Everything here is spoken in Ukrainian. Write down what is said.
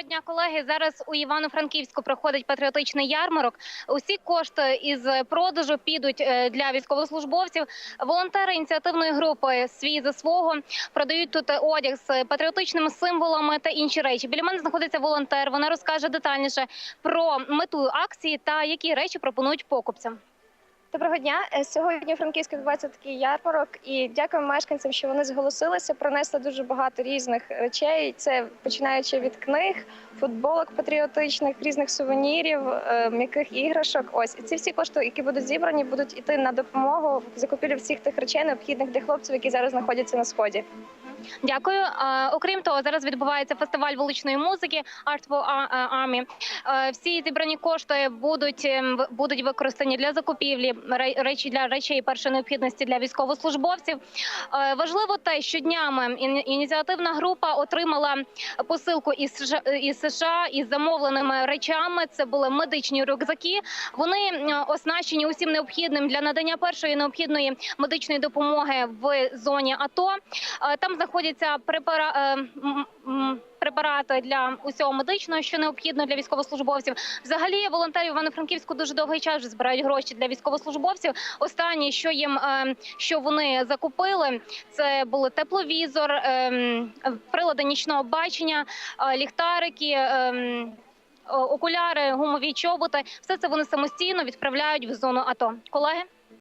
Доброго дня, колеги. Зараз у Івано-Франківську проходить патріотичний ярмарок. Усі кошти із продажу підуть е, для військовослужбовців. Волонтери ініціативної групи свій за свого продають тут одяг з патріотичними символами та інші речі. Біля мене знаходиться волонтер. Вона розкаже детальніше про мету акції та які речі пропонують покупцям. Доброго дня. Е, Сьогодні у Франківську відбувається такий ярмарок, і дякуємо мешканцям, що вони зголосилися. Принесли дуже багато різних речей. Це починаючи від книг, футболок патріотичних, різних сувенірів, е, м'яких іграшок. Ось і ці всі кошти, які будуть зібрані, будуть іти на допомогу закупівлі всіх тих речей, необхідних для хлопців, які зараз знаходяться на сході. Дякую. Е, Окрім того, зараз відбувається фестиваль вуличної музики Art for Army. Е, Всі зібрані кошти будуть ем, будуть використані для закупівлі речі для речей першої необхідності для військовослужбовців. Е, Важливо те, що днями ініціативна група отримала посилку із із США із замовленими речами. Це були медичні рюкзаки. Вони е, оснащені усім необхідним для надання першої необхідної медичної допомоги в зоні АТО. Е, Там знаходяться препара... е, препарати для усього медичного, що необхідно для військовослужбовців. Взагалі, волонтери Івано-Франківську дуже довгий час вже збирають гроші для військовослужбовців. Останнє, що їм е, що вони закупили, це були тепловізор, ем, прилади нічного бачення, е, ліхтарики. Окуляри, гумові чоботи, все це вони самостійно відправляють в зону АТО. Колеги.